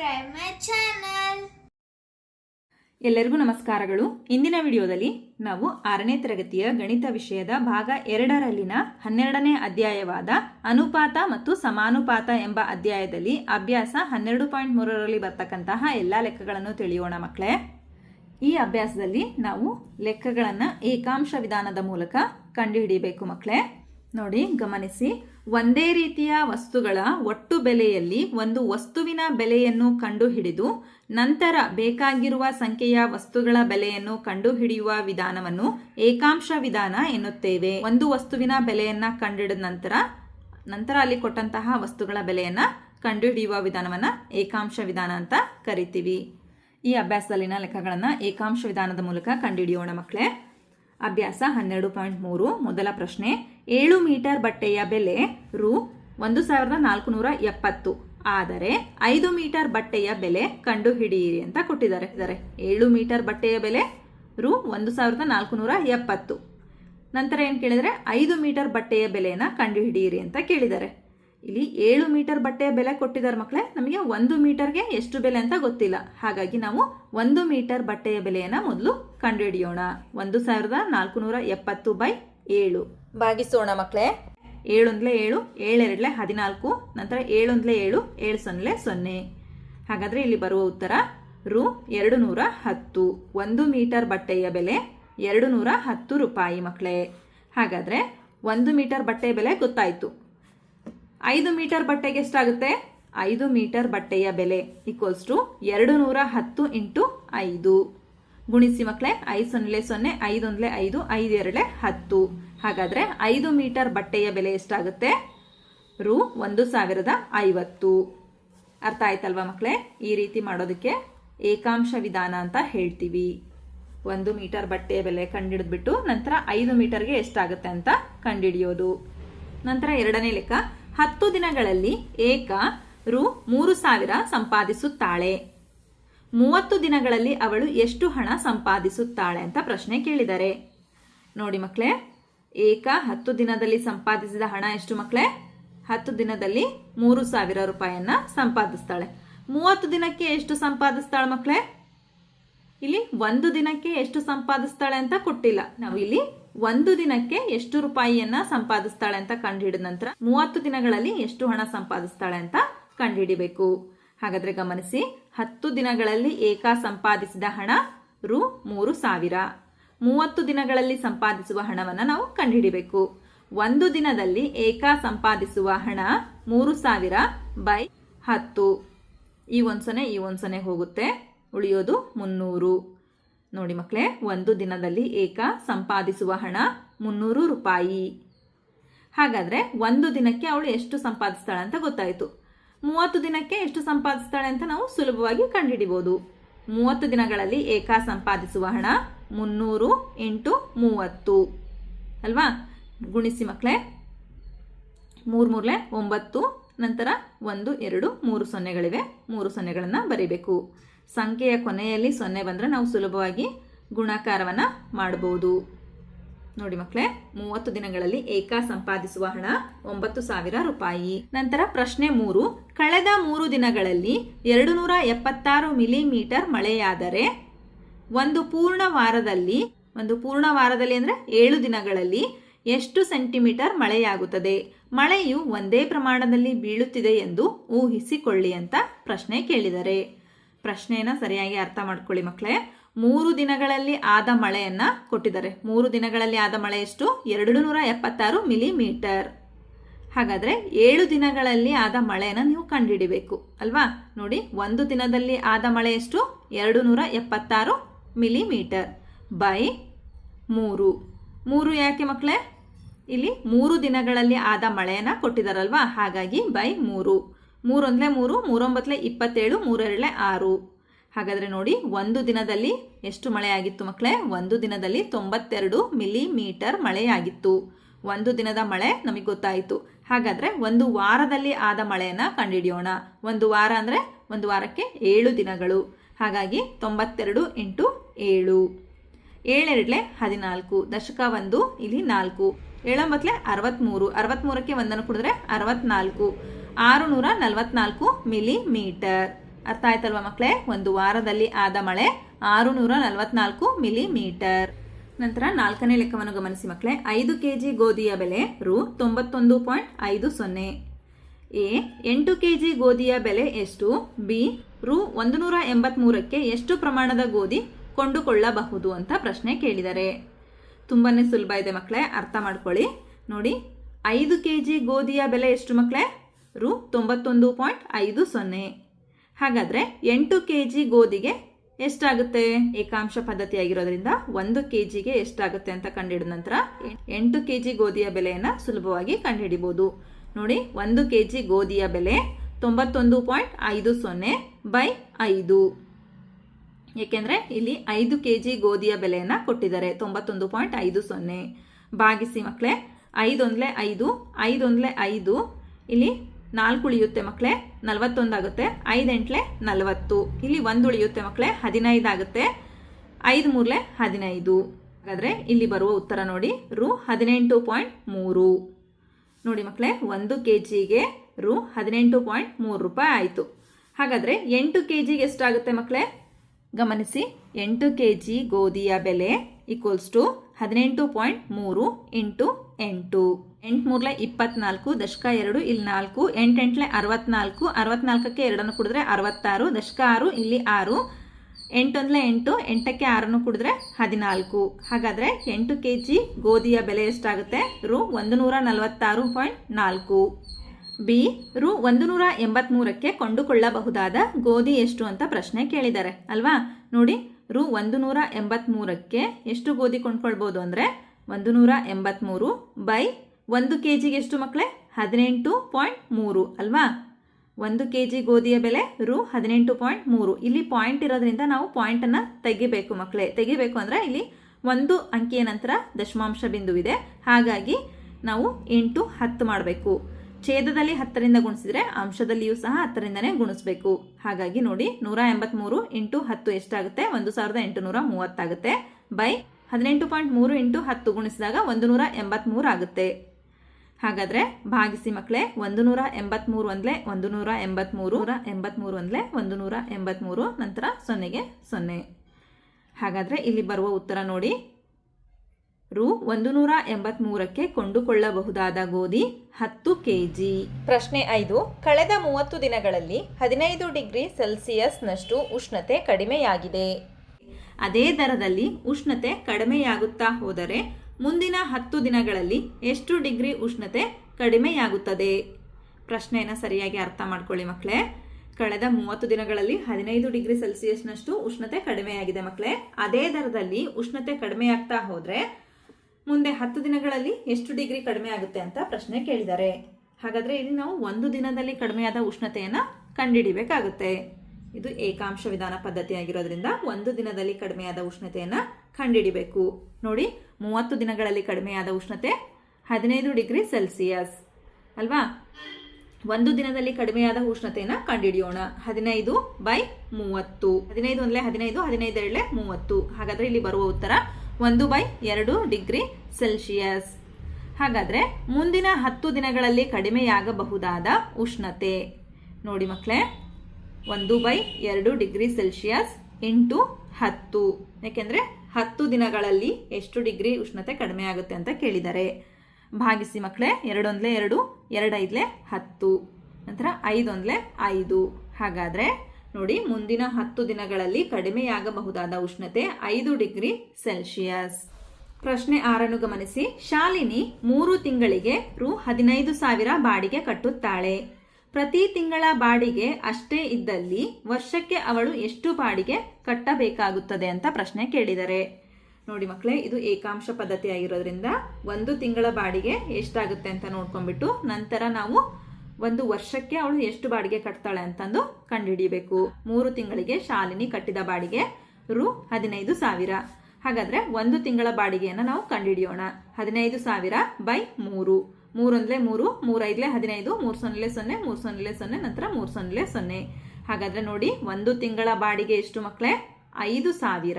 subscribe my channel. ಎಲ್ಲರಿಗೂ ನಮಸ್ಕಾರಗಳು. ಇಂದಿನ ವಿಡಿಯೋದಲ್ಲಿ ನಾವು ಆರನೇ ತರಗತಿಯ ಗಣಿತ ವಿಷಯದ ಭಾಗ ಎರಡರಲ್ಲಿನ ಹನ್ನೆರಡನೇ ಅಧ್ಯಾಯವಾದ ಅನುಪಾತ ಮತ್ತು ಸಮಾನುಪಾತ ಎಂಬ ಅಧ್ಯಾಯದಲ್ಲಿ ಅಭ್ಯಾಸ ಹನ್ನೆರಡು ಪಾಯಿಂಟ್ ಮೂರರಲ್ಲಿ ಬರ್ತಕ್ಕಂತಹ ಎಲ್ಲ ಲೆಕ್ಕಗಳನ್ನು ತಿಳಿಯೋಣ ಮಕ್ಕಳೇ. ಈ ಅಭ್ಯಾಸದಲ್ಲಿ ನಾವು ಲೆಕ್ಕಗಳನ್ನು ಏಕಾಂಶ ವಿಧಾನದ ಮೂಲಕ ಕಂಡುಹಿಡಿಯಬೇಕು ಮಕ್ಕಳೇ. ನೋಡಿ ಗಮನಿಸಿ. ಒಂದೇ ರೀತಿಯ ವಸ್ತುಗಳ ಒಟ್ಟು ಬೆಲೆಯಲ್ಲಿ ಒಂದು ವಸ್ತುವಿನ ಬೆಲೆಯನ್ನು ಕಂಡುಹಿಡಿದು ನಂತರ ಬೇಕಾಗಿರುವ ಸಂಖ್ಯೆಯ ವಸ್ತುಗಳ ಬೆಲೆಯನ್ನು ಕಂಡುಹಿಡಿಯುವ ವಿಧಾನವನ್ನು ಏಕಾಂಶ ವಿಧಾನ ಎನ್ನುತ್ತೇವೆ. ಒಂದು ವಸ್ತುವಿನ ಬೆಲೆಯನ್ನ ಕಂಡುಹಿಡಿದ ನಂತರ ನಂತರ ಅಲ್ಲಿ ಕೊಟ್ಟಂತಹ ವಸ್ತುಗಳ ಬೆಲೆಯನ್ನು ಕಂಡುಹಿಡಿಯುವ ವಿಧಾನವನ್ನು ಏಕಾಂಶ ವಿಧಾನ ಅಂತ ಕರಿತೀವಿ. ಈ ಅಭ್ಯಾಸದಲ್ಲಿನ ಲೆಕ್ಕಗಳನ್ನು ಏಕಾಂಶ ವಿಧಾನದ ಮೂಲಕ ಕಂಡುಹಿಡಿಯೋಣ ಮಕ್ಕಳೇ. ಅಭ್ಯಾಸ ಹನ್ನೆರಡು ಪಾಯಿಂಟ್ ಮೂರು, ಮೊದಲ ಪ್ರಶ್ನೆ, ಏಳು ಮೀಟರ್ ಬಟ್ಟೆಯ ಬೆಲೆ ರು ಒಂದು ಸಾವಿರದ ನಾಲ್ಕುನೂರ ಎಪ್ಪತ್ತು. ಆದರೆ ಐದು ಮೀಟರ್ ಬಟ್ಟೆಯ ಬೆಲೆ ಕಂಡುಹಿಡಿಯಿರಿ ಅಂತ ಕೊಟ್ಟಿದ್ದಾರೆ. ಇದ್ದಾರೆ. ಏಳು ಮೀಟರ್ ಬಟ್ಟೆಯ ಬೆಲೆ ರು ಒಂದು ಸಾವಿರದ ನಾಲ್ಕುನೂರ ಎಪ್ಪತ್ತು. ನಂತರ ಏನು ಕೇಳಿದರೆ, ಐದು ಮೀಟರ್ ಬಟ್ಟೆಯ ಬೆಲೆಯನ್ನು ಕಂಡುಹಿಡಿಯಿರಿ ಅಂತ ಕೇಳಿದ್ದಾರೆ. ಇಲ್ಲಿ ಏಳು ಮೀಟರ್ ಬಟ್ಟೆಯ ಬೆಲೆ ಕೊಟ್ಟಿದ್ದಾರೆ ಮಕ್ಕಳೇ ನಮಗೆ ಒಂದು ಮೀಟರ್ಗೆ ಎಷ್ಟು ಬೆಲೆ ಅಂತ ಗೊತ್ತಿಲ್ಲ. ಹಾಗಾಗಿ ನಾವು ಒಂದು ಮೀಟರ್ ಬಟ್ಟೆಯ ಬೆಲೆಯನ್ನು ಮೊದಲು ಕಂಡುಹಿಡಿಯೋಣ. ಒಂದು ಸಾವಿರದ ನಾಲ್ಕುನೂರ ಎಪ್ಪತ್ತು ಬೈ ಏಳು. ಭಾಗಿಸೋಣ ಮಕ್ಕಳೇ. ಏಳೊಂದ್ಲೆ ಏಳು ಏಳೆರಡ್ಲೆ ಹದಿನಾಲ್ಕು ನಂತರ ಏಳೊಂದ್ಲೆ ಏಳು ಏಳು ಸೊನ್ನೆ. ಸೊನ್ನೆ ಹಾಗಾದರೆ ಇಲ್ಲಿ ಬರುವ ಉತ್ತರ ರು ಎರಡು ನೂರ ಹತ್ತು. ಒಂದು ಮೀಟರ್ ಬಟ್ಟೆಯ ಬೆಲೆ ಎರಡು ನೂರ ಹತ್ತು ರೂಪಾಯಿ ಮಕ್ಕಳೇ. ಹಾಗಾದರೆ ಒಂದು ಮೀಟರ್ ಬಟ್ಟೆಯ ಬೆಲೆ ಗೊತ್ತಾಯಿತು. ಐದು ಮೀಟರ್ ಬಟ್ಟೆಗೆ ಎಷ್ಟಾಗುತ್ತೆ? ಐದು ಮೀಟರ್ ಬಟ್ಟೆಯ ಬೆಲೆ ಈಕ್ವಲ್ಸ್ ಟು ಎರಡು ನೂರ ಹತ್ತು ಇಂಟು ಐದು. ಗುಣಿಸಿ ಮಕ್ಕಳೇ ಐದು ಸೊನ್ನೆ ಸೊನ್ನೆ ಐದೊಂದ್ಲೆ ಐದು ಐದು ಎರಡಲೆ ಹತ್ತು. ಹಾಗಾದ್ರೆ ಐದು ಮೀಟರ್ ಬಟ್ಟೆಯ ಬೆಲೆ ಎಷ್ಟಾಗುತ್ತೆ? ರು ಒಂದು ಸಾವಿರದ ಐವತ್ತು. ಅರ್ಥ ಆಯ್ತಲ್ವಾ ಮಕ್ಕಳೇ ಈ ರೀತಿ ಮಾಡೋದಕ್ಕೆ ಏಕಾಂಶ ವಿಧಾನ ಅಂತ ಹೇಳ್ತೀವಿ. ಒಂದು ಮೀಟರ್ ಬಟ್ಟೆಯ ಬೆಲೆ ಕಂಡಿಡಿದ್ಬಿಟ್ಟು ನಂತರ ಐದು ಮೀಟರ್ಗೆ ಎಷ್ಟಾಗುತ್ತೆ ಅಂತ ಕಂಡಿಡಿಯೋದು. ನಂತರ ಎರಡನೇ ಲೆಕ್ಕ ಹತ್ತು ದಿನಗಳಲ್ಲಿ ಏಕ ರು ಮೂರು ಸಾವಿರ ಸಂಪಾದಿಸುತ್ತಾಳೆ. ಮೂವತ್ತು ದಿನಗಳಲ್ಲಿ ಅವಳು ಎಷ್ಟು ಹಣ ಸಂಪಾದಿಸುತ್ತಾಳೆ ಅಂತ ಪ್ರಶ್ನೆ ಕೇಳಿದ್ದಾರೆ ನೋಡಿ ಮಕ್ಕಳೇ, ಏಕ ಹತ್ತು ದಿನದಲ್ಲಿ ಸಂಪಾದಿಸಿದ ಹಣ ಎಷ್ಟು ಮಕ್ಕಳೇ? ಹತ್ತು ದಿನದಲ್ಲಿ ಮೂರು ಸಾವಿರ ರೂಪಾಯಿಯನ್ನ ಸಂಪಾದಿಸ್ತಾಳೆ. ಮೂವತ್ತು ದಿನಕ್ಕೆ ಎಷ್ಟು ಸಂಪಾದಿಸ್ತಾಳೆ ಮಕ್ಕಳೇ? ಇಲ್ಲಿ ಒಂದು ದಿನಕ್ಕೆ ಎಷ್ಟು ಸಂಪಾದಿಸ್ತಾಳೆ ಅಂತ ಕೊಟ್ಟಿಲ್ಲ. ನಾವು ಇಲ್ಲಿ ಒಂದು ದಿನಕ್ಕೆ ಎಷ್ಟು ರೂಪಾಯಿಯನ್ನ ಸಂಪಾದಿಸ್ತಾಳೆ ಅಂತ ಕಂಡುಹಿಡಿದ ನಂತರ ಮೂವತ್ತು ದಿನಗಳಲ್ಲಿ ಎಷ್ಟು ಹಣ ಸಂಪಾದಿಸ್ತಾಳೆ ಅಂತ ಕಂಡುಹಿಡಿಬೇಕು. ಹಾಗಾದ್ರೆ ಗಮನಿಸಿ, ಹತ್ತು ದಿನಗಳಲ್ಲಿ ಏಕ ಸಂಪಾದಿಸಿದ ಹಣ ರು ಮೂರು ಸಾವಿರ. ಮೂವತ್ತು ದಿನಗಳಲ್ಲಿ ಸಂಪಾದಿಸುವ ಹಣವನ್ನು ನಾವು ಕಂಡುಹಿಡಿಬೇಕು. ಒಂದು ದಿನದಲ್ಲಿ ಏಕ ಸಂಪಾದಿಸುವ ಹಣ ಮೂರು ಸಾವಿರ ಬೈ ಹತ್ತು. ಈ ಒಂದು ಈ ಒಂದು ಹೋಗುತ್ತೆ. ಉಳಿಯೋದು ಮುನ್ನೂರು. ನೋಡಿ ಮಕ್ಕಳೇ ಒಂದು ದಿನದಲ್ಲಿ ಏಕ ಸಂಪಾದಿಸುವ ಹಣ ಮುನ್ನೂರು ರೂಪಾಯಿ. ಹಾಗಾದರೆ ಒಂದು ದಿನಕ್ಕೆ ಅವಳು ಎಷ್ಟು ಸಂಪಾದಿಸ್ತಾಳೆ ಅಂತ ಗೊತ್ತಾಯಿತು. ಮೂವತ್ತು ದಿನಕ್ಕೆ ಎಷ್ಟು ಸಂಪಾದಿಸ್ತಾಳೆ ಅಂತ ನಾವು ಸುಲಭವಾಗಿ ಕಂಡುಹಿಡಿಬೋದು. ಮೂವತ್ತು ದಿನಗಳಲ್ಲಿ ಏಕ ಸಂಪಾದಿಸುವ ಹಣ ಮುನ್ನೂರು ಇಂಟು ಮೂವತ್ತು. ಅಲ್ವಾ? ಗುಣಿಸಿ ಮಕ್ಕಳೇ ಮೂರು ಮೂರಲೆ ಒಂಬತ್ತು, ನಂತರ ಒಂದು, ಎರಡು, ಮೂರು ಸೊನ್ನೆಗಳಿವೆ. ಮೂರು ಸೊನ್ನೆಗಳನ್ನು ಬರೀಬೇಕು. ಸಂಖ್ಯೆಯ ಕೊನೆಯಲ್ಲಿ ಸೊನ್ನೆ ಬಂದರೆ ನಾವು ಸುಲಭವಾಗಿ ಗುಣಾಕಾರವನ್ನು ಮಾಡಬಹುದು ನೋಡಿ ಮಕ್ಕಳೇ ಮೂವತ್ತು ದಿನಗಳಲ್ಲಿ ಏಕ ಸಂಪಾದಿಸುವ ಹಣ ಒಂಬತ್ತು ಸಾವಿರ ರೂಪಾಯಿ. ನಂತರ ಪ್ರಶ್ನೆ ಮೂರು, ಕಳೆದ ಮೂರು ದಿನಗಳಲ್ಲಿ ಎರಡು ನೂರ ಎಪ್ಪತ್ತಾರು ಮಿಲಿಮೀಟರ್ ಮಳೆಯಾದರೆ ಒಂದು ಪೂರ್ಣ ವಾರದಲ್ಲಿ, ಒಂದು ಪೂರ್ಣ ವಾರದಲ್ಲಿ ಅಂದರೆ ಏಳು ದಿನಗಳಲ್ಲಿ ಎಷ್ಟು ಸೆಂಟಿಮೀಟರ್ ಮಳೆಯಾಗುತ್ತದೆ? ಮಳೆಯು ಒಂದೇ ಪ್ರಮಾಣದಲ್ಲಿ ಬೀಳುತ್ತಿದೆ ಎಂದು ಊಹಿಸಿಕೊಳ್ಳಿ ಅಂತ ಪ್ರಶ್ನೆ ಕೇಳಿದರೆ. ಪ್ರಶ್ನೆಯನ್ನು ಸರಿಯಾಗಿ ಅರ್ಥ ಮಾಡ್ಕೊಳ್ಳಿ ಮಕ್ಕಳೇ ಮೂರು ದಿನಗಳಲ್ಲಿ ಆದ ಮಳೆಯನ್ನು ಕೊಟ್ಟಿದ್ದಾರೆ. ಮೂರು ದಿನಗಳಲ್ಲಿ ಆದ ಮಳೆ ಎಷ್ಟು? ಎರಡು ನೂರ ಎಪ್ಪತ್ತಾರು ಮಿಲಿಮೀಟರ್. ಹಾಗಾದರೆ ಏಳು ದಿನಗಳಲ್ಲಿ ಆದ ಮಳೆಯನ್ನು ನೀವು ಕಂಡುಹಿಡಿಬೇಕು, ಅಲ್ವಾ? ನೋಡಿ, ಒಂದು ದಿನದಲ್ಲಿ ಆದ ಮಳೆ ಎಷ್ಟು? ಎರಡು ನೂರ ಎಪ್ಪತ್ತಾರು ಮಿಲಿಮೀಟರ್ ಬೈ ಮೂರು. ಮೂರು ಯಾಕೆ ಮಕ್ಕಳೇ ಇಲ್ಲಿ ಮೂರು ದಿನಗಳಲ್ಲಿ ಆದ ಮಳೆಯನ್ನು ಕೊಟ್ಟಿದ್ದಾರಲ್ವಾ? ಹಾಗಾಗಿ ಬೈ ಮೂರು. ಮೂರೊಂದಲೇ ಮೂರು ಮೂರೊಂಬತ್ತಲೆ ಇಪ್ಪತ್ತೇಳು ಮೂರೆರಡಲೆ ಆರು. ಹಾಗಾದರೆ ನೋಡಿ, ಒಂದು ದಿನದಲ್ಲಿ ಎಷ್ಟು ಮಳೆಯಾಗಿತ್ತು ಮಕ್ಕಳೇ? ಒಂದು ದಿನದಲ್ಲಿ ತೊಂಬತ್ತೆರಡು ಮಿಲಿಮೀಟರ್ ಮಳೆಯಾಗಿತ್ತು. ಒಂದು ದಿನದ ಮಳೆ ನಮಗೆ ಗೊತ್ತಾಯಿತು. ಹಾಗಾದರೆ ಒಂದು ವಾರದಲ್ಲಿ ಆದ ಮಳೆಯನ್ನು ಕಂಡುಹಿಡಿಯೋಣ ಒಂದು ವಾರ ಅಂದರೆ ಒಂದು ವಾರಕ್ಕೆ ಏಳು ದಿನಗಳು. ಹಾಗಾಗಿ ತೊಂಬತ್ತೆರಡು ಇಂಟು ಏಳು. ಏಳೆರಡಲೆ ಹದಿನಾಲ್ಕು, ದಶಕ ಒಂದು, ಇಲ್ಲಿ ನಾಲ್ಕು. ಏಳೊಂಬತ್ತಲೆ ಅರವತ್ತ್ಮೂರು ಅರವತ್ತ್ಮೂರಕ್ಕೆ ಒಂದನ್ನು ಕುಡಿದ್ರೆ ಅರವತ್ನಾಲ್ಕು. ಆರು ನೂರ ನಲವತ್ನಾಲ್ಕು ಮಿಲಿ ಅರ್ಥ ಆಯ್ತಲ್ವಾ ಮಕ್ಕಳೇ ಒಂದು ವಾರದಲ್ಲಿ ಆದ ಮಳೆ ಆರು ನೂರ ನಲವತ್ನಾಲ್ಕು ಮಿಲಿಮೀಟರ್. ನಂತರ ನಾಲ್ಕನೇ ಲೆಕ್ಕವನ್ನು ಗಮನಿಸಿ ಮಕ್ಕಳೇ ಐದು ಕೆ ಜಿ ಗೋಧಿಯ ಬೆಲೆ ರು ತೊಂಬತ್ತೊಂದು ಪಾಯಿಂಟ್ ಐದು ಸೊನ್ನೆ. ಎ, ಎಂಟು ಕೆ ಜಿ ಗೋಧಿಯ ಬೆಲೆ ಎಷ್ಟು? ಬಿ, ರು ಒಂದು ನೂರ ಎಂಬತ್ಮೂರಕ್ಕೆ ಎಷ್ಟು ಪ್ರಮಾಣದ ಗೋಧಿ ಕೊಂಡುಕೊಳ್ಳಬಹುದು ಅಂತ ಪ್ರಶ್ನೆ ಕೇಳಿದ್ದಾರೆ ತುಂಬಾ ಸುಲಭ ಇದೆ ಮಕ್ಕಳೇ ಅರ್ಥ ಮಾಡ್ಕೊಳ್ಳಿ. ನೋಡಿ, ಐದು ಕೆ ಜಿ ಗೋಧಿಯ ಬೆಲೆ ಎಷ್ಟು ಮಕ್ಕಳೇ ರು ತೊಂಬತ್ತೊಂದು ಪಾಯಿಂಟ್ ಐದು ಸೊನ್ನೆ. ಹಾಗಾದರೆ ಎಂಟು ಕೆ ಜಿ ಗೋಧಿಗೆ ಎಷ್ಟಾಗುತ್ತೆ? ಏಕಾಂಶ ಪದ್ಧತಿ ಆಗಿರೋದ್ರಿಂದ ಒಂದು ಕೆ ಜಿಗೆ ಎಷ್ಟಾಗುತ್ತೆ ಅಂತ ಕಂಡುಹಿಡಿದ ನಂತರ ಎಂಟು ಕೆ ಜಿ ಗೋಧಿಯ ಬೆಲೆಯನ್ನು ಸುಲಭವಾಗಿ ಕಂಡುಹಿಡಿಬೋದು. ನೋಡಿ, ಒಂದು ಕೆ ಜಿ ಗೋಧಿಯ ಬೆಲೆ ತೊಂಬತ್ತೊಂದು ಪಾಯಿಂಟ್ ಐದು ಸೊನ್ನೆ ಬೈ ಐದು. ಏಕೆಂದರೆ ಇಲ್ಲಿ ಐದು ಕೆ ಜಿ ಗೋಧಿಯ ಬೆಲೆಯನ್ನು ಕೊಟ್ಟಿದ್ದಾರೆ, ತೊಂಬತ್ತೊಂದು ಪಾಯಿಂಟ್ ಐದು ಸೊನ್ನೆ. ಭಾಗಿಸಿ ಮಕ್ಕಳೇ ಐದೊಂದಲೇ ಐದು ಐದೊಂದಲೇ ಐದು, ಇಲ್ಲಿ ನಾಲ್ಕು ಉಳಿಯುತ್ತೆ ಮಕ್ಕಳೇ ನಲವತ್ತೊಂದಾಗುತ್ತೆ ಐದು ಎಂಟ್ಲೆ ನಲವತ್ತು. ಇಲ್ಲಿ ಒಂದು ಉಳಿಯುತ್ತೆ ಮಕ್ಕಳೇ ಹದಿನೈದು ಆಗುತ್ತೆ. ಐದು ಮೂರಲೆ ಹದಿನೈದು. ಹಾಗಾದರೆ ಇಲ್ಲಿ ಬರುವ ಉತ್ತರ ನೋಡಿ, ರು ಹದಿನೆಂಟು ಪಾಯಿಂಟ್ ಮೂರು. ನೋಡಿ ಮಕ್ಕಳೇ ಒಂದು ಕೆ ಜಿಗೆ ರು ಹದಿನೆಂಟು ಪಾಯಿಂಟ್ ಮೂರು ರೂಪಾಯಿ ಆಯಿತು. ಹಾಗಾದರೆ ಎಂಟು ಕೆ ಜಿಗೆ ಎಷ್ಟಾಗುತ್ತೆ ಮಕ್ಕಳೇ ಗಮನಿಸಿ, ಎಂಟು ಕೆ ಜಿ ಗೋಧಿಯ ಬೆಲೆ ಈಕ್ವಲ್ಸ್ ಟು ಹದಿನೆಂಟು ಪಾಯಿಂಟ್ ಮೂರು ಇಂಟು ಎಂಟು. ಎಂಟು ಮೂರಲೆ ಇಪ್ಪತ್ನಾಲ್ಕು, ದಶಕ ಎರಡು, ಇಲ್ಲಿ ನಾಲ್ಕು. ಎಂಟೆಂಟ್ಲೆ ಅರವತ್ನಾಲ್ಕು, ಅರವತ್ನಾಲ್ಕಕ್ಕೆ ಎರಡನ್ನು ಕುಡಿದ್ರೆ ಅರವತ್ತಾರು, ದಶಕ ಆರು, ಇಲ್ಲಿ ಆರು. ಎಂಟೊಂದಲೆ ಎಂಟು, ಎಂಟಕ್ಕೆ ಆರನ್ನು ಕುಡಿದ್ರೆ ಹದಿನಾಲ್ಕು. ಹಾಗಾದರೆ ಎಂಟು ಕೆ ಜಿ ಗೋಧಿಯ ಬೆಲೆ ಎಷ್ಟಾಗುತ್ತೆ? ರು ಒಂದು ನೂರ ನಲವತ್ತಾರು ಪಾಯಿಂಟ್ ನಾಲ್ಕು. ಬಿ, ರು ಒಂದು ನೂರ ಎಂಬತ್ಮೂರಕ್ಕೆ ಕೊಂಡುಕೊಳ್ಳಬಹುದಾದ ಗೋಧಿ ಎಷ್ಟು ಅಂತ ಪ್ರಶ್ನೆ ಕೇಳಿದ್ದಾರೆ, ಅಲ್ವಾ? ನೋಡಿ, ರು ಒಂದು ನೂರ ಎಂಬತ್ಮೂರಕ್ಕೆ ಎಷ್ಟು ಗೋಧಿ ಕೊಂಡ್ಕೊಳ್ಬೋದು ಅಂದರೆ ಒಂದು ನೂರ ಎಂಬತ್ಮೂರು ಬೈ ಒಂದು ಕೆ ಜಿಗೆ ಎಷ್ಟು ಮಕ್ಕಳೇ ಹದಿನೆಂಟು ಪಾಯಿಂಟ್ ಮೂರು ಅಲ್ವಾ? ಒಂದು ಕೆ ಜಿ ಗೋಧಿಯ ಬೆಲೆ ರು ಹದಿನೆಂಟು ಪಾಯಿಂಟ್ ಮೂರು. ಇಲ್ಲಿ ಪಾಯಿಂಟ್ ಇರೋದ್ರಿಂದ ನಾವು ಪಾಯಿಂಟನ್ನು ತೆಗಿಬೇಕು ಮಕ್ಕಳೇ ತೆಗಿಬೇಕು ಅಂದರೆ ಇಲ್ಲಿ ಒಂದು ಅಂಕಿಯ ನಂತರ ದಶಮಾಂಶ ಬಿಂದು ಇದೆ. ಹಾಗಾಗಿ ನಾವು ಎಂಟು ಹತ್ತು ಮಾಡಬೇಕು. ಛೇದದಲ್ಲಿ ಹತ್ತರಿಂದ ಗುಣಿಸಿದರೆ ಅಂಶದಲ್ಲಿಯೂ ಸಹ ಹತ್ತರಿಂದನೇ ಗುಣಿಸ್ಬೇಕು. ಹಾಗಾಗಿ ನೋಡಿ, ನೂರ ಎಂಬತ್ಮೂರು ಇಂಟು ಹತ್ತು ಎಷ್ಟಾಗುತ್ತೆ? ಒಂದು ಸಾವಿರದ ಎಂಟುನೂರ ಮೂವತ್ತಾಗುತ್ತೆ. ಬೈ ಹದಿನೆಂಟು ಪಾಯಿಂಟ್ ಮೂರು ಇಂಟು ಹತ್ತು ಗುಣಿಸಿದಾಗ ಒಂದು ನೂರ ಎಂಬತ್ಮೂರು ಆಗುತ್ತೆ. ಹಾಗಾದರೆ ಭಾಗಿಸಿ ಮಕ್ಕಳೇ ಒಂದು ನೂರ ಎಂಬತ್ಮೂರು ಒಂದಲೇ ಒಂದು ನೂರ ಎಂಬತ್ಮೂರು ನೂರ ಎಂಬತ್ಮೂರು ಒಂದಲೇ ಒಂದು ನೂರ ಎಂಬತ್ಮೂರು, ನಂತರ ಸೊನ್ನೆಗೆ ಸೊನ್ನೆ. ಹಾಗಾದರೆ ಇಲ್ಲಿ ಬರುವ ಉತ್ತರ ನೋಡಿ. ರು ಒಂದು ನೂರ ಎಂಬತ್ಮೂರಕ್ಕೆ ಕೊಂಡುಕೊಳ್ಳಬಹುದಾದ ಗೋಧಿ ಹತ್ತು ಕೆಜಿ. ಪ್ರಶ್ನೆ ಐದು, ಕಳೆದ ಮೂವತ್ತು ದಿನಗಳಲ್ಲಿ ಹದಿನೈದು ಡಿಗ್ರಿ ಸೆಲ್ಸಿಯಸ್ನಷ್ಟು ಉಷ್ಣತೆ ಕಡಿಮೆಯಾಗಿದೆ. ಅದೇ ದರದಲ್ಲಿ ಉಷ್ಣತೆ ಕಡಿಮೆಯಾಗುತ್ತಾ ಹೋದರೆ ಮುಂದಿನ ಹತ್ತು ದಿನಗಳಲ್ಲಿ ಎಷ್ಟು ಡಿಗ್ರಿ ಉಷ್ಣತೆ ಕಡಿಮೆಯಾಗುತ್ತದೆ? ಪ್ರಶ್ನೆಯನ್ನು ಸರಿಯಾಗಿ ಅರ್ಥ ಮಾಡ್ಕೊಳ್ಳಿ ಮಕ್ಕಳೇ ಕಳೆದ ಮೂವತ್ತು ದಿನಗಳಲ್ಲಿ ಹದಿನೈದು ಡಿಗ್ರಿ ಸೆಲ್ಸಿಯಸ್ನಷ್ಟು ಉಷ್ಣತೆ ಕಡಿಮೆಯಾಗಿದೆ ಮಕ್ಕಳೇ ಅದೇ ದರದಲ್ಲಿ ಉಷ್ಣತೆ ಕಡಿಮೆಯಾಗ್ತಾ ಹೋದರೆ ಮುಂದೆ ಹತ್ತು ದಿನಗಳಲ್ಲಿ ಎಷ್ಟು ಡಿಗ್ರಿ ಕಡಿಮೆ ಆಗುತ್ತೆ ಅಂತ ಪ್ರಶ್ನೆ ಕೇಳಿದ್ದಾರೆ ಹಾಗಾದರೆ ಇಲ್ಲಿ ನಾವು ಒಂದು ದಿನದಲ್ಲಿ ಕಡಿಮೆಯಾದ ಉಷ್ಣತೆಯನ್ನು ಕಂಡುಹಿಡಿಬೇಕಾಗುತ್ತೆ ಇದು ಏಕಾಂಶ ವಿಧಾನ ಪದ್ಧತಿ ಆಗಿರೋದ್ರಿಂದ ಒಂದು ದಿನದಲ್ಲಿ ಕಡಿಮೆಯಾದ ಉಷ್ಣತೆಯನ್ನು ಕಂಡುಹಿಡಿಬೇಕು ನೋಡಿ, ಮೂವತ್ತು ದಿನಗಳಲ್ಲಿ ಕಡಿಮೆಯಾದ ಉಷ್ಣತೆ ಹದಿನೈದು ಡಿಗ್ರಿ ಸೆಲ್ಸಿಯಸ್. ಅಲ್ವಾ? ಒಂದು ದಿನದಲ್ಲಿ ಕಡಿಮೆಯಾದ ಉಷ್ಣತೆಯನ್ನು ಕಂಡುಹಿಡಿಯೋಣ ಹದಿನೈದು ಬೈ ಮೂವತ್ತು. ಹದಿನೈದು ಒಂದಲೇ ಹದಿನೈದು ಹದಿನೈದು ಎರಡಲೇ ಮೂವತ್ತು. ಹಾಗಾದರೆ ಇಲ್ಲಿ ಬರುವ ಉತ್ತರ ಒಂದು ಬೈ ಎರಡು ಡಿಗ್ರಿ ಸೆಲ್ಸಿಯಸ್. ಹಾಗಾದರೆ ಮುಂದಿನ ಹತ್ತು ದಿನಗಳಲ್ಲಿ ಕಡಿಮೆಯಾಗಬಹುದಾದ ಉಷ್ಣತೆ. ನೋಡಿ ಮಕ್ಕಳೇ ಒಂದು ಬೈ ಎರಡು ಡಿಗ್ರಿ ಸೆಲ್ಸಿಯಸ್ ಇಂಟು ಹತ್ತು. ಯಾಕೆಂದರೆ ಹತ್ತು ದಿನಗಳಲ್ಲಿ ಎಷ್ಟು ಡಿಗ್ರಿ ಉಷ್ಣತೆ ಕಡಿಮೆ ಆಗುತ್ತೆ ಅಂತ ಕೇಳಿದ್ದಾರೆ. ಭಾಗಿಸಿ ಮಕ್ಕಳೇ, ಎರಡೊಂದಲೇ ಎರಡು, ಎರಡೈದಲೇ ಹತ್ತು. ನಂತರ ಐದೊಂದಲೇ ಐದು. ಹಾಗಾದರೆ ನೋಡಿ, ಮುಂದಿನ ಹತ್ತು ದಿನಗಳಲ್ಲಿ ಕಡಿಮೆಯಾಗಬಹುದಾದ ಉಷ್ಣತೆ ಐದು ಡಿಗ್ರಿ ಸೆಲ್ಸಿಯಸ್ ಪ್ರಶ್ನೆ ಆರನ್ನು ಗಮನಿಸಿ. ಶಾಲಿನಿ ಮೂರು ತಿಂಗಳಿಗೆ ರು ಹದಿನೈದು ಸಾವಿರ ಬಾಡಿಗೆ ಕಟ್ಟುತ್ತಾಳೆ. ಪ್ರತಿ ತಿಂಗಳ ಬಾಡಿಗೆ ಅಷ್ಟೇ ಇದ್ದಲ್ಲಿ ವರ್ಷಕ್ಕೆ ಅವಳು ಎಷ್ಟು ಬಾಡಿಗೆ ಕಟ್ಟಬೇಕಾಗುತ್ತದೆ ಅಂತ ಪ್ರಶ್ನೆ ಕೇಳಿದರೆ. ನೋಡಿ ಮಕ್ಕಳೇ, ಇದು ಏಕಾಂಶ ಪದ್ಧತಿ ಆಗಿರೋದ್ರಿಂದ ಒಂದು ತಿಂಗಳ ಬಾಡಿಗೆ ಎಷ್ಟಾಗುತ್ತೆ ಅಂತ ನೋಡ್ಕೊಂಡ್ಬಿಟ್ಟು ನಂತರ ನಾವು ಒಂದು ವರ್ಷಕ್ಕೆ ಅವಳು ಎಷ್ಟು ಬಾಡಿಗೆ ಕಟ್ತಾಳೆ ಅಂತಂದು ಕಂಡುಹಿಡಿಬೇಕು. ಮೂರು ತಿಂಗಳಿಗೆ ಶಾಲಿನಿ ಕಟ್ಟಿದ ಬಾಡಿಗೆ ರು ಹದಿನೈದು ಸಾವಿರ. ಹಾಗಾದ್ರೆ ಒಂದು ತಿಂಗಳ ಬಾಡಿಗೆಯನ್ನು ನಾವು ಕಂಡುಹಿಡಿಯೋಣ. ಹದಿನೈದು ಸಾವಿರ ಬೈ ಮೂರು. ಮೂರೊಂದಲೇ ಮೂರು, ಮೂರೈದಲೇ ಹದಿನೈದು ಮೂರು ಸೊನ್ನೆ ಸೊನ್ನೆ ಮೂರು ಸೊನ್ನೆ ಸೊನ್ನೆ ನಂತರ ಮೂರು ಸೊನ್ನೆ. ಸೊನ್ನೆ ಹಾಗಾದ್ರೆ ನೋಡಿ, ಒಂದು ತಿಂಗಳ ಬಾಡಿಗೆ ಎಷ್ಟು ಮಕ್ಕಳೇ ಐದು ಸಾವಿರ.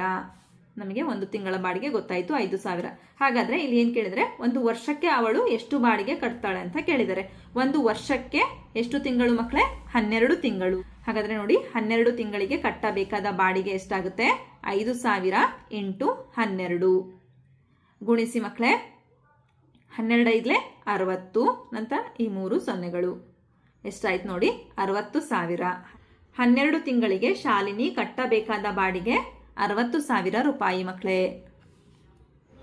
ನಮಗೆ ಒಂದು ತಿಂಗಳ ಬಾಡಿಗೆ ಗೊತ್ತಾಯಿತು, ಐದು ಸಾವಿರ. ಹಾಗಾದ್ರೆ ಇಲ್ಲಿ ಏನು ಕೇಳಿದ್ರೆ, ಒಂದು ವರ್ಷಕ್ಕೆ ಅವಳು ಎಷ್ಟು ಬಾಡಿಗೆ ಕಟ್ತಾಳೆ ಅಂತ ಕೇಳಿದರೆ, ಒಂದು ವರ್ಷಕ್ಕೆ ಎಷ್ಟು ತಿಂಗಳು ಮಕ್ಕಳೇ ಹನ್ನೆರಡು ತಿಂಗಳು. ಹಾಗಾದ್ರೆ ನೋಡಿ, ಹನ್ನೆರಡು ತಿಂಗಳಿಗೆ ಕಟ್ಟಬೇಕಾದ ಬಾಡಿಗೆ ಎಷ್ಟಾಗುತ್ತೆ? ಐದು ಸಾವಿರ ಇಂಟು ಹನ್ನೆರಡು. ಗುಣಿಸಿ ಮಕ್ಕಳೇ ಹನ್ನೆರಡೈದ್ಲೆ ಅರವತ್ತು, ನಂತರ ಈ ಮೂರು ಸೊನ್ನೆಗಳು. ಎಷ್ಟಾಯ್ತು ನೋಡಿ? ಅರವತ್ತು ಸಾವಿರ. ಹನ್ನೆರಡು ತಿಂಗಳಿಗೆ ಶಾಲಿನಿ ಕಟ್ಟಬೇಕಾದ ಬಾಡಿಗೆ ಅರವತ್ತು ಸಾವಿರ ರೂಪಾಯಿ ಮಕ್ಕಳೇ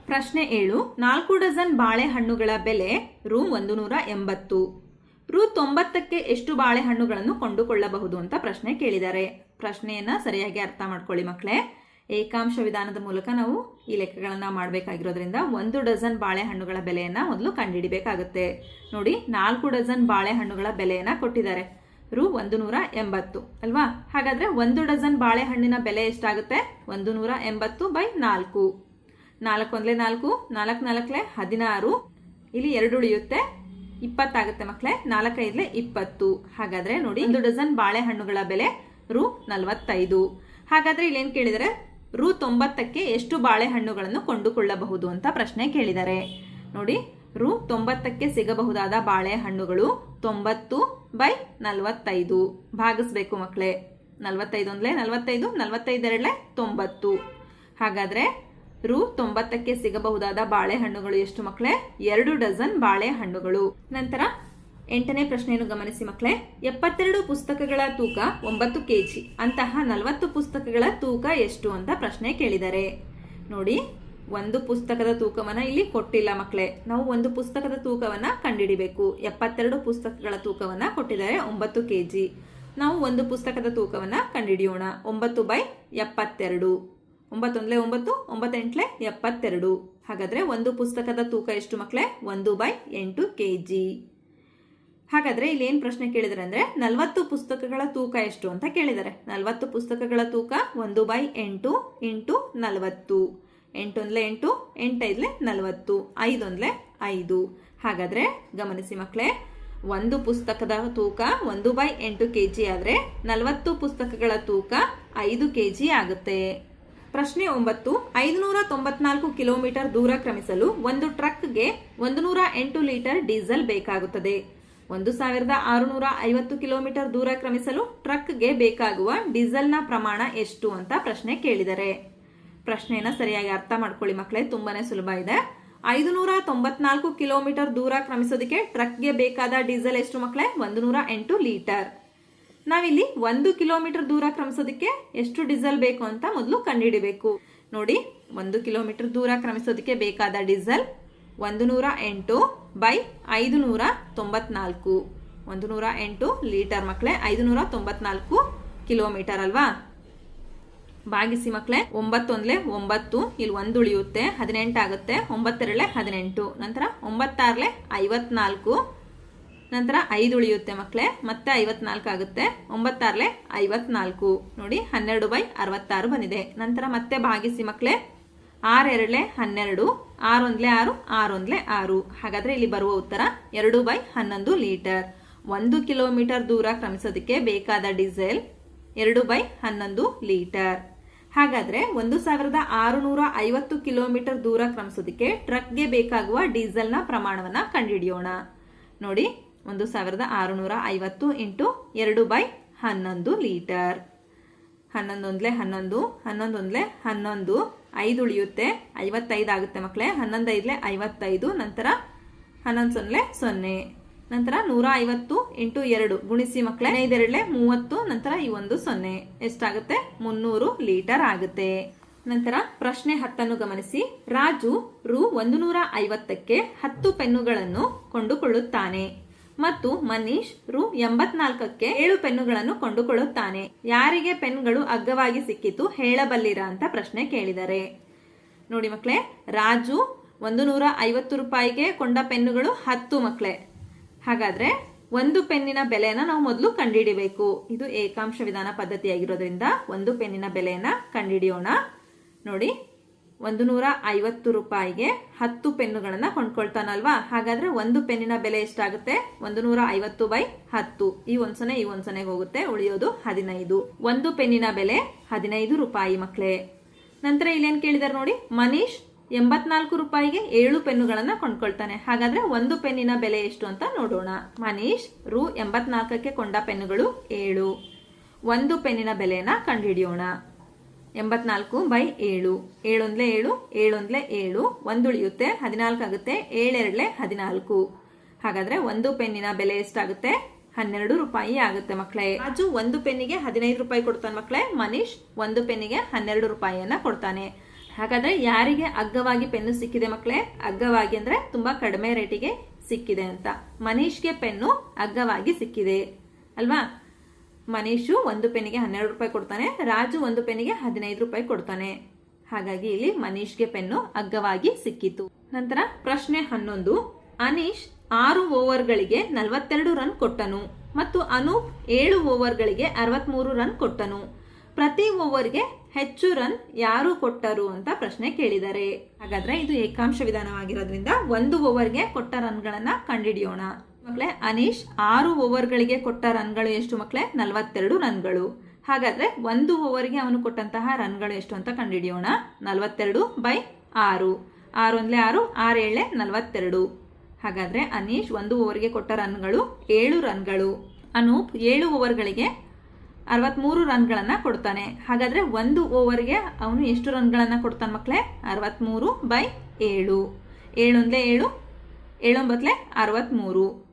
ಪ್ರಶ್ನೆ ಏಳು, ನಾಲ್ಕು ಡಜನ್ ಬಾಳೆಹಣ್ಣುಗಳ ಬೆಲೆ ರು ಒಂದು ನೂರ ಎಂಬತ್ತು. ರು ತೊಂಬತ್ತಕ್ಕೆ ಎಷ್ಟು ಬಾಳೆಹಣ್ಣುಗಳನ್ನು ಕೊಂಡುಕೊಳ್ಳಬಹುದು ಅಂತ ಪ್ರಶ್ನೆ ಕೇಳಿದ್ದಾರೆ. ಪ್ರಶ್ನೆಯನ್ನ ಸರಿಯಾಗಿ ಅರ್ಥ ಮಾಡ್ಕೊಳ್ಳಿ ಮಕ್ಕಳೇ ಏಕಾಂಶ ವಿಧಾನದ ಮೂಲಕ ನಾವು ಈ ಲೆಕ್ಕಗಳನ್ನು ಮಾಡಬೇಕಾಗಿರೋದ್ರಿಂದ ಒಂದು ಡಜನ್ ಬಾಳೆಹಣ್ಣುಗಳ ಬೆಲೆಯನ್ನ ಮೊದಲು ಕಂಡುಹಿಡಿಬೇಕಾಗುತ್ತೆ ನೋಡಿ, ನಾಲ್ಕು ಡಜನ್ ಬಾಳೆಹಣ್ಣುಗಳ ಬೆಲೆಯನ್ನ ಕೊಟ್ಟಿದ್ದಾರೆ. ರು ಒಂದು ನೂರ ಎಂಬತ್ತು, ಅಲ್ವಾ? ಹಾಗಾದ್ರೆ ಒಂದು ಡಜನ್ ಬಾಳೆಹಣ್ಣಿನ ಬೆಲೆ ಎಷ್ಟಾಗುತ್ತೆ? ಒಂದು ನೂರ ಎಂಬತ್ತು ಬೈ ನಾಲ್ಕು. ನಾಲ್ಕು ಒಂದ್ಲೆ ನಾಲ್ಕು ನಾಲ್ಕು ನಾಲ್ಕಲೆ ಹದಿನಾರು. ಇಲ್ಲಿ ಎರಡು ಉಳಿಯುತ್ತೆ. ಇಪ್ಪತ್ತಾಗುತ್ತೆ ಮಕ್ಕಳೇ ನಾಲ್ಕೈದ್ಲೆ ಇಪ್ಪತ್ತು. ಹಾಗಾದ್ರೆ ನೋಡಿ, ಒಂದು ಡಜನ್ ಬಾಳೆಹಣ್ಣುಗಳ ಬೆಲೆ ರು ನಲವತ್ತೈದು. ಹಾಗಾದ್ರೆ ಇಲ್ಲೇನು ಕೇಳಿದರೆ? ರು ತೊಂಬತ್ತಕ್ಕೆ ಎಷ್ಟು ಬಾಳೆಹಣ್ಣುಗಳನ್ನು ಕೊಂಡುಕೊಳ್ಳಬಹುದು ಅಂತ ಪ್ರಶ್ನೆ ಕೇಳಿದ್ದಾರೆ ನೋಡಿ, ರು ತೊಂಬತ್ತಕ್ಕೆ ಸಿಗಬಹುದಾದ ಬಾಳೆಹಣ್ಣುಗಳು ತೊಂಬತ್ತು ಬೈ ನಲವತ್ತೈದು. ಭಾಗಿಸ್ಬೇಕು ಮಕ್ಕಳೇ. ನಲವತ್ತೈದು ಒಂದಲೇ ನಲವತ್ತೈದು ನಲವತ್ತೈದರಲ್ಲೇ ತೊಂಬತ್ತು. ಹಾಗಾದ್ರೆ ರು ತೊಂಬತ್ತಕ್ಕೆ ಸಿಗಬಹುದಾದ ಬಾಳೆಹಣ್ಣುಗಳು ಎಷ್ಟು ಮಕ್ಕಳೇ? ಎರಡು ಡಜನ್ ಬಾಳೆಹಣ್ಣುಗಳು. ನಂತರ ಎಂಟನೇ ಪ್ರಶ್ನೆಯನ್ನು ಗಮನಿಸಿ ಮಕ್ಕಳೇ. ಎಪ್ಪತ್ತೆರಡು ಪುಸ್ತಕಗಳ ತೂಕ ಒಂಬತ್ತು ಕೆಜಿ. ಅಂತಹ ನಲವತ್ತು ಪುಸ್ತಕಗಳ ತೂಕ ಎಷ್ಟು ಅಂತ ಪ್ರಶ್ನೆ ಕೇಳಿದ್ದಾರೆ ನೋಡಿ, ಒಂದು ಪುಸ್ತಕದ ತೂಕವನ್ನು ಇಲ್ಲಿ ಕೊಟ್ಟಿಲ್ಲ ಮಕ್ಕಳೇ. ನಾವು ಒಂದು ಪುಸ್ತಕದ ತೂಕವನ್ನ ಕಂಡುಹಿಡಿಬೇಕು ಎಪ್ಪತ್ತೆರಡು ಪುಸ್ತಕಗಳ ತೂಕವನ್ನ ಕೊಟ್ಟಿದ್ದಾರೆ ಒಂಬತ್ತು ಕೆಜಿ. ನಾವು ಒಂದು ಪುಸ್ತಕದ ತೂಕವನ್ನ ಕಂಡುಹಿಡಿಯೋಣ ಒಂಬತ್ತು ಬೈ ಎಪ್ಪತ್ತೆರಡು. ಒಂಬತ್ತೊಂದ್ಲೆ ಒಂಬತ್ತು, ಒಂಬತ್ತೆಂಟ್ಲೆ ಎಪ್ಪತ್ತೆರಡು. ಹಾಗಾದ್ರೆ ಒಂದು ಪುಸ್ತಕದ ತೂಕ ಎಷ್ಟು ಮಕ್ಕಳೇ? ಒಂದು ಬೈ ಎಂಟು ಕೆ ಜಿ ಹಾಗಾದ್ರೆ ಇಲ್ಲಿ ಏನ್ ಪ್ರಶ್ನೆ ಕೇಳಿದ್ರೆ ಅಂದ್ರೆ ನಲವತ್ತು ಪುಸ್ತಕಗಳ ತೂಕ ಎಷ್ಟು ಅಂತ ಕೇಳಿದ್ದಾರೆ ನಲವತ್ತು ಪುಸ್ತಕಗಳ ತೂಕ ಒಂದು ಬೈ ಎಂಟು ಇಂಟು ನಲವತ್ತು. ಎಂಟೊಂದ್ಲೆ ಎಂಟು ಎಂಟೈದ್ಲೆ ನಲವತ್ತು ಅಂದ್ಲೆ ಐದು. ಹಾಗಾದ್ರೆ ಗಮನಿಸಿ ಮಕ್ಕಳೇ ಒಂದು ಪುಸ್ತಕದ ತೂಕ ಒಂದು ಬೈ ಎಂಟು ಕೆ ಜಿ ಆದರೆ ನಲವತ್ತು ಪುಸ್ತಕಗಳ ತೂಕ ಐದು ಕೆ ಜಿ ಆಗುತ್ತೆ. ಪ್ರಶ್ನೆ ಒಂಬತ್ತು, ಐದುನೂರ ತೊಂಬತ್ನಾಲ್ಕು ಕಿಲೋಮೀಟರ್ ದೂರ ಕ್ರಮಿಸಲು ಒಂದು ಟ್ರಕ್ಗೆ ಒಂದು ನೂರ ಎಂಟು ಲೀಟರ್ ಡೀಸೆಲ್ ಬೇಕಾಗುತ್ತದೆ. ಒಂದು ಸಾವಿರದ ಆರುನೂರ ಐವತ್ತು ಕಿಲೋಮೀಟರ್ ದೂರ ಕ್ರಮಿಸಲು ಟ್ರಕ್ಗೆ ಬೇಕಾಗುವ ಡೀಸೆಲ್ನ ಪ್ರಮಾಣ ಎಷ್ಟು ಅಂತ ಪ್ರಶ್ನೆ ಕೇಳಿದರೆ. ಪ್ರಶ್ನೆಯನ್ನ ಸರಿಯಾಗಿ ಅರ್ಥ ಮಾಡ್ಕೊಳ್ಳಿ ಮಕ್ಕಳೇ ತುಂಬಾನೇ ಸುಲಭ ಇದೆ. ಐದುನೂರ ತೊಂಬತ್ನಾಲ್ಕು ಕಿಲೋಮೀಟರ್ ದೂರ ಕ್ರಮಿಸೋದಕ್ಕೆ ಟ್ರಕ್ಗೆ ಬೇಕಾದ ಡೀಸೆಲ್ ಎಷ್ಟು ಮಕ್ಕಳೇ ಒಂದು ನೂರ ಎಂಟು ಲೀಟರ್. ನಾವಿಲ್ಲಿ ಒಂದು ಕಿಲೋಮೀಟರ್ ದೂರ ಕ್ರಮಿಸೋದಕ್ಕೆ ಎಷ್ಟು ಡೀಸೆಲ್ ಬೇಕು ಅಂತ ಮೊದಲು ಕಂಡುಹಿಡಿಬೇಕು. ನೋಡಿ, ಒಂದು ಕಿಲೋಮೀಟರ್ ದೂರ ಕ್ರಮಿಸೋದಕ್ಕೆ ಬೇಕಾದ ಡೀಸೆಲ್ ಒಂದು ನೂರ ಎಂಟು ಬೈ ಐದು ನೂರ ತೊಂಬತ್ನಾಲ್ಕು. ಒಂದು ನೂರ ಎಂಟು ಲೀಟರ್ ಮಕ್ಕಳೇ ಐದು ನೂರ ತೊಂಬತ್ನಾಲ್ಕು ಕಿಲೋಮೀಟರ್ ಅಲ್ವಾ? ಭಾಗಿಸಿ ಮಕ್ಕಳೇ ಒಂಬತ್ತೊಂದ್ಲೆ ಒಂಬತ್ತು ಇಲ್ಲಿ ಒಂದು ಉಳಿಯುತ್ತೆ ಹದಿನೆಂಟು ಆಗುತ್ತೆ ಒಂಬತ್ತೆರಡಲೆ ಹದಿನೆಂಟು, ನಂತರ ಒಂಬತ್ತಾರಲೆ ಐವತ್ನಾಲ್ಕು, ನಂತರ ಐದು ಉಳಿಯುತ್ತೆ ಮಕ್ಕಳೇ ಮತ್ತೆ ಐವತ್ನಾಲ್ಕು ಆಗುತ್ತೆ, ಒಂಬತ್ತಾರಲೆ ಐವತ್ನಾಲ್ಕು. ನೋಡಿ, ಹನ್ನೆರಡು ಬೈ ಅರವತ್ತಾರು ಬಂದಿದೆ. ನಂತರ ಮತ್ತೆ ಭಾಗಿಸಿ ಮಕ್ಕಳೇ ಆರೆರಡ್ಲೆ ಹನ್ನೆರಡು, ಆರೊಂದ್ಲೆ ಆರು ಆರೊಂದ್ಲೆ ಆರು. ಹಾಗಾದ್ರೆ ಇಲ್ಲಿ ಬರುವ ಉತ್ತರ ಎರಡು ಬೈ ಹನ್ನೊಂದು ಲೀಟರ್. ಒಂದು ಕಿಲೋಮೀಟರ್ ದೂರ ಕ್ರಮಿಸೋದಕ್ಕೆ ಬೇಕಾದ ಡೀಸೆಲ್ ಎರಡು ಬೈ ಹನ್ನೊಂದು ಲೀಟರ್. ಹಾಗಾದ್ರೆ ಒಂದು ಸಾವಿರದ ಆರುನೂರ ಐವತ್ತು ಕಿಲೋಮೀಟರ್ ದೂರ ಕ್ರಮಿಸೋದಕ್ಕೆ ಟ್ರಕ್ಗೆ ಬೇಕಾಗುವ ಡೀಸೆಲ್ನ ಪ್ರಮಾಣವನ್ನ ಕಂಡುಹಿಡಿಯೋಣ. ನೋಡಿ, ಒಂದು ಸಾವಿರದ ಆರುನೂರ ಐವತ್ತು ಇಂಟು ಎರಡು ಬೈ ಹನ್ನೊಂದು ಲೀಟರ್. ಹನ್ನೊಂದೊಂದ್ಲೆ ಹನ್ನೊಂದು ಹನ್ನೊಂದೊಂದ್ಲೆ ಹನ್ನೊಂದು ಐದು ಉಳಿಯುತ್ತೆ, ಐವತ್ತೈದು ಆಗುತ್ತೆ ಮಕ್ಕಳೇ ಹನ್ನೊಂದು ಐದ್ಲೆ ಐವತ್ತೈದು, ನಂತರ ಹನ್ನೊಂದು ಸೊನ್ನೆ. ಸೊನ್ನೆ ನಂತರ ನೂರ ಐವತ್ತು ಇಂಟು ಎರಡು ಗುಣಿಸಿ ಮಕ್ಕಳೇ ಐದೆರಡಲೆ ಮೂವತ್ತು, ನಂತರ ಈ ಒಂದು ಸೊನ್ನೆ. ಎಷ್ಟಾಗುತ್ತೆ? ಮುನ್ನೂರು ಲೀಟರ್ ಆಗುತ್ತೆ. ನಂತರ ಪ್ರಶ್ನೆ ಹತ್ತನ್ನು ಗಮನಿಸಿ. ರಾಜು ರು ಒಂದು ನೂರ ಐವತ್ತಕ್ಕೆ ಹತ್ತು ಪೆನ್ನುಗಳನ್ನು ಕೊಂಡುಕೊಳ್ಳುತ್ತಾನೆ. ಮತ್ತು ಮನೀಶ್ ರು ಎಂಬತ್ನಾಲ್ಕಕ್ಕೆ ಏಳು ಪೆನ್ನುಗಳನ್ನು ಕೊಂಡುಕೊಳ್ಳುತ್ತಾನೆ. ಯಾರಿಗೆ ಪೆನ್ಗಳು ಅಗ್ಗವಾಗಿ ಸಿಕ್ಕಿತು ಹೇಳಬಲ್ಲಿರಾ ಅಂತ ಪ್ರಶ್ನೆ ಕೇಳಿದರೆ. ನೋಡಿ ಮಕ್ಕಳೇ ರಾಜು ಒಂದು ನೂರ ಐವತ್ತು ರೂಪಾಯಿಗೆ ಕೊಂಡ ಪೆನ್ನುಗಳು ಹತ್ತು ಮಕ್ಕಳೇ ಹಾಗಾದ್ರೆ ಒಂದು ಪೆನ್ನಿನ ಬೆಲೆಯನ್ನು ನಾವು ಮೊದಲು ಕಂಡುಹಿಡಿಬೇಕು. ಇದು ಏಕಾಂಶ ವಿಧಾನ ಪದ್ಧತಿಯಾಗಿರೋದ್ರಿಂದ ಒಂದು ಪೆನ್ನಿನ ಬೆಲೆಯನ್ನು ಕಂಡುಹಿಡಿಯೋಣ. ನೋಡಿ ಒಂದು ನೂರ ಐವತ್ತು ರೂಪಾಯಿಗೆ ಹತ್ತು ಪೆನ್ನುಗಳನ್ನ ಕೊಂಡ್ಕೊಳ್ತಾನಲ್ವಾ? ಹಾಗಾದ್ರೆ ಒಂದು ಪೆನ್ನಿನ ಬೆಲೆ ಎಷ್ಟಾಗುತ್ತೆ? ಒಂದು ನೂರ ಐವತ್ತು ಬೈ ಹತ್ತು. ಈ ಒಂದ್ಸನೆ, ಈ ಒಂದ್ಸನೆಗೆ ಹೋಗುತ್ತೆ. ಉಳಿಯೋದು ಹದಿನೈದು. ಒಂದು ಪೆನ್ನಿನ ಬೆಲೆ ಹದಿನೈದು ರೂಪಾಯಿ ಮಕ್ಕಳೇ ನಂತರ ಇಲ್ಲೇನ್ ಕೇಳಿದಾರೆ ನೋಡಿ? ಮನೀಶ್ ಎಂಬತ್ನಾಲ್ಕು ರೂಪಾಯಿಗೆ ಏಳು ಪೆನ್ನುಗಳನ್ನ ಕೊಂಡ್ಕೊಳ್ತಾನೆ. ಹಾಗಾದ್ರೆ ಒಂದು ಪೆನ್ನಿನ ಬೆಲೆ ಎಷ್ಟು ಅಂತ ನೋಡೋಣ. ಮನೀಶ್ ರು ಎಂಬತ್ನಾಲ್ಕಕ್ಕೆ ಕೊಂಡ ಪೆನ್ನುಗಳು ಏಳು. ಒಂದು ಪೆನ್ನಿನ ಬೆಲೆನ ಕಂಡುಹಿಡಿಯೋಣ. ಎಂಬತ್ನಾಲ್ಕು ಬೈ ಏಳು. ಏಳೊಂದ್ಲೆ ಏಳು ಏಳೊಂದ್ಲೆ ಏಳು. ಒಂದುಳಿಯುತ್ತೆ, ಹದಿನಾಲ್ಕು ಆಗುತ್ತೆ, ಏಳೆರಡ್ಲೆ ಹದಿನಾಲ್ಕು. ಹಾಗಾದ್ರೆ ಒಂದು ಪೆನ್ನಿನ ಬೆಲೆ ಎಷ್ಟಾಗುತ್ತೆ? ಹನ್ನೆರಡು ರೂಪಾಯಿ ಆಗುತ್ತೆ ಮಕ್ಕಳೇ ರಾಜು ಒಂದು ಪೆನ್ನಿಗೆ ಹದಿನೈದು ರೂಪಾಯಿ ಕೊಡ್ತಾನೆ ಮಕ್ಕಳೇ ಮನೀಶ್ ಒಂದು ಪೆನ್ನಿಗೆ ಹನ್ನೆರಡು ರೂಪಾಯಿಯನ್ನ ಕೊಡ್ತಾನೆ. ಹಾಗಾದ್ರೆ ಯಾರಿಗೆ ಅಗ್ಗವಾಗಿ ಪೆನ್ನು ಸಿಕ್ಕಿದೆ ಮಕ್ಕಳೇ ಅಗ್ಗವಾಗಿ ಅಂದ್ರೆ ತುಂಬಾ ಕಡಿಮೆ ರೇಟಿಗೆ ಸಿಕ್ಕಿದೆ ಅಂತ. ಮನೀಶ್ಗೆ ಪೆನ್ನು ಅಗ್ಗವಾಗಿ ಸಿಕ್ಕಿದೆ. ಅಲ್ವಾ? ಮನೀಶು ಒಂದು ಪೆನ್ನಿಗೆ ಹನ್ನೆರಡು ರೂಪಾಯಿ ಕೊಡ್ತಾನೆ, ರಾಜು ಒಂದು ಪೆನ್ನಿಗೆ ಹದಿನೈದು ರೂಪಾಯಿ ಕೊಡ್ತಾನೆ. ಹಾಗಾಗಿ ಇಲ್ಲಿ ಮನೀಶ್ಗೆ ಪೆನ್ನು ಅಗ್ಗವಾಗಿ ಸಿಕ್ಕಿತು. ನಂತರ ಪ್ರಶ್ನೆ ಹನ್ನೊಂದು, ಅನೀಶ್ ಆರು ಓವರ್ಗಳಿಗೆ ನಲವತ್ತೆರಡು ರನ್ ಕೊಟ್ಟನು ಮತ್ತು ಅನೂಪ್ ಏಳು ಓವರ್ಗಳಿಗೆ ಅರವತ್ಮೂರು ರನ್ ಕೊಟ್ಟನು. ಪ್ರತಿ ಓವರ್ಗೆ ಹೆಚ್ಚು ರನ್ ಯಾರು ಕೊಟ್ಟರು ಅಂತ ಪ್ರಶ್ನೆ ಕೇಳಿದ್ದಾರೆ ಹಾಗಾದ್ರೆ ಇದು ಏಕಾಂಶ ವಿಧಾನವಾಗಿರೋದ್ರಿಂದ ಒಂದು ಓವರ್ಗೆ ಕೊಟ್ಟ ರನ್ಗಳನ್ನು ಕಂಡುಹಿಡಿಯೋಣ. ಮಕ್ಕಳೇ ಅನೀಶ್ ಆರು ಓವರ್ಗಳಿಗೆ ಕೊಟ್ಟ ರನ್ಗಳು ಎಷ್ಟು ಮಕ್ಕಳೇ ನಲವತ್ತೆರಡು ರನ್ಗಳು. ಹಾಗಾದ್ರೆ ಒಂದು ಓವರ್ಗೆ ಅವನು ಕೊಟ್ಟಂತಹ ರನ್ಗಳು ಎಷ್ಟು ಅಂತ ಕಂಡುಹಿಡಿಯೋಣ. ನಲವತ್ತೆರಡು ಬೈ ಆರು. ಆರು ಒಂದ್ಲೆ ಆರು ಆರು ಏಳೆ, ನಲವತ್ತೆರಡು. ಹಾಗಾದ್ರೆ ಅನೀಶ್ ಒಂದು ಓವರ್ಗೆ ಕೊಟ್ಟ ರನ್ಗಳು ಏಳು ರನ್ಗಳು. ಅನೂಪ್ ಏಳು ಓವರ್ಗಳಿಗೆ ಅರವತ್ಮೂರು ರನ್ಗಳನ್ನು ಕೊಡ್ತಾನೆ. ಹಾಗಾದ್ರೆ ಒಂದು ಓವರ್ಗೆ ಅವನು ಎಷ್ಟು ರನ್ಗಳನ್ನು ಕೊಡ್ತಾನೆ ಮಕ್ಕಳೇ ಅರವತ್ಮೂರು ಬೈ ಏಳು. ಏಳೊಂದ್ಲೆ ಏಳು ಏಳೊಂಬತ್ಲೆ ಅರವತ್ಮೂರು.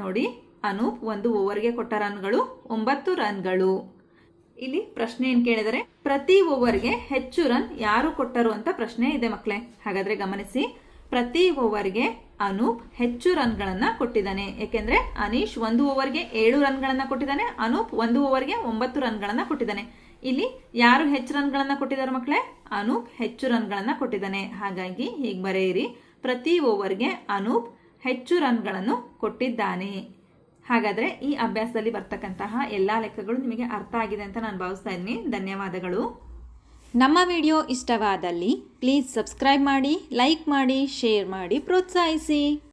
ನೋಡಿ, ಅನೂಪ್ ಒಂದು ಓವರ್ಗೆ ಕೊಟ್ಟ ರನ್ಗಳು ಒಂಬತ್ತು ರನ್ಗಳು. ಇಲ್ಲಿ ಪ್ರಶ್ನೆ ಏನ್ ಕೇಳಿದರೆ, ಪ್ರತಿ ಓವರ್ಗೆ ಹೆಚ್ಚು ರನ್ ಯಾರು ಕೊಟ್ಟರು ಅಂತ ಪ್ರಶ್ನೆ ಇದೆ ಮಕ್ಕಳೇ ಹಾಗಾದ್ರೆ ಗಮನಿಸಿ, ಪ್ರತಿ ಓವರ್ಗೆ ಅನೂಪ್ ಹೆಚ್ಚು ರನ್ಗಳನ್ನು ಕೊಟ್ಟಿದ್ದಾನೆ. ಯಾಕೆಂದ್ರೆ ಅನೀಶ್ ಒಂದು ಓವರ್ಗೆ ಏಳು ರನ್ಗಳನ್ನು ಕೊಟ್ಟಿದ್ದಾನೆ, ಅನೂಪ್ ಒಂದು ಓವರ್ಗೆ ಒಂಬತ್ತು ರನ್ಗಳನ್ನು ಕೊಟ್ಟಿದ್ದಾನೆ. ಇಲ್ಲಿ ಯಾರು ಹೆಚ್ಚು ರನ್ಗಳನ್ನು ಕೊಟ್ಟಿದ್ದಾರೆ ಮಕ್ಕಳೇ ಅನೂಪ್ ಹೆಚ್ಚು ರನ್ಗಳನ್ನು ಕೊಟ್ಟಿದ್ದಾನೆ. ಹಾಗಾಗಿ ಈಗ ಬರೆಯಿರಿ, ಪ್ರತಿ ಓವರ್ಗೆ ಅನೂಪ್ ಹೆಚ್ಚು ರನ್ಗಳನ್ನು ಕೊಟ್ಟಿದ್ದಾನೆ. ಹಾಗಾದರೆ ಈ ಅಭ್ಯಾಸದಲ್ಲಿ ಬರ್ತಕ್ಕಂತಹ ಎಲ್ಲ ಲೆಕ್ಕಗಳು ನಿಮಗೆ ಅರ್ಥ ಆಗಿದೆ ಅಂತ ನಾನು ಭಾವಿಸ್ತಾ ಇದ್ದೀನಿ. ಧನ್ಯವಾದಗಳು. ನಮ್ಮ ವಿಡಿಯೋ ಇಷ್ಟವಾದಲ್ಲಿ ಪ್ಲೀಸ್ ಸಬ್ಸ್ಕ್ರೈಬ್ ಮಾಡಿ, ಲೈಕ್ ಮಾಡಿ, ಶೇರ್ ಮಾಡಿ, ಪ್ರೋತ್ಸಾಹಿಸಿ.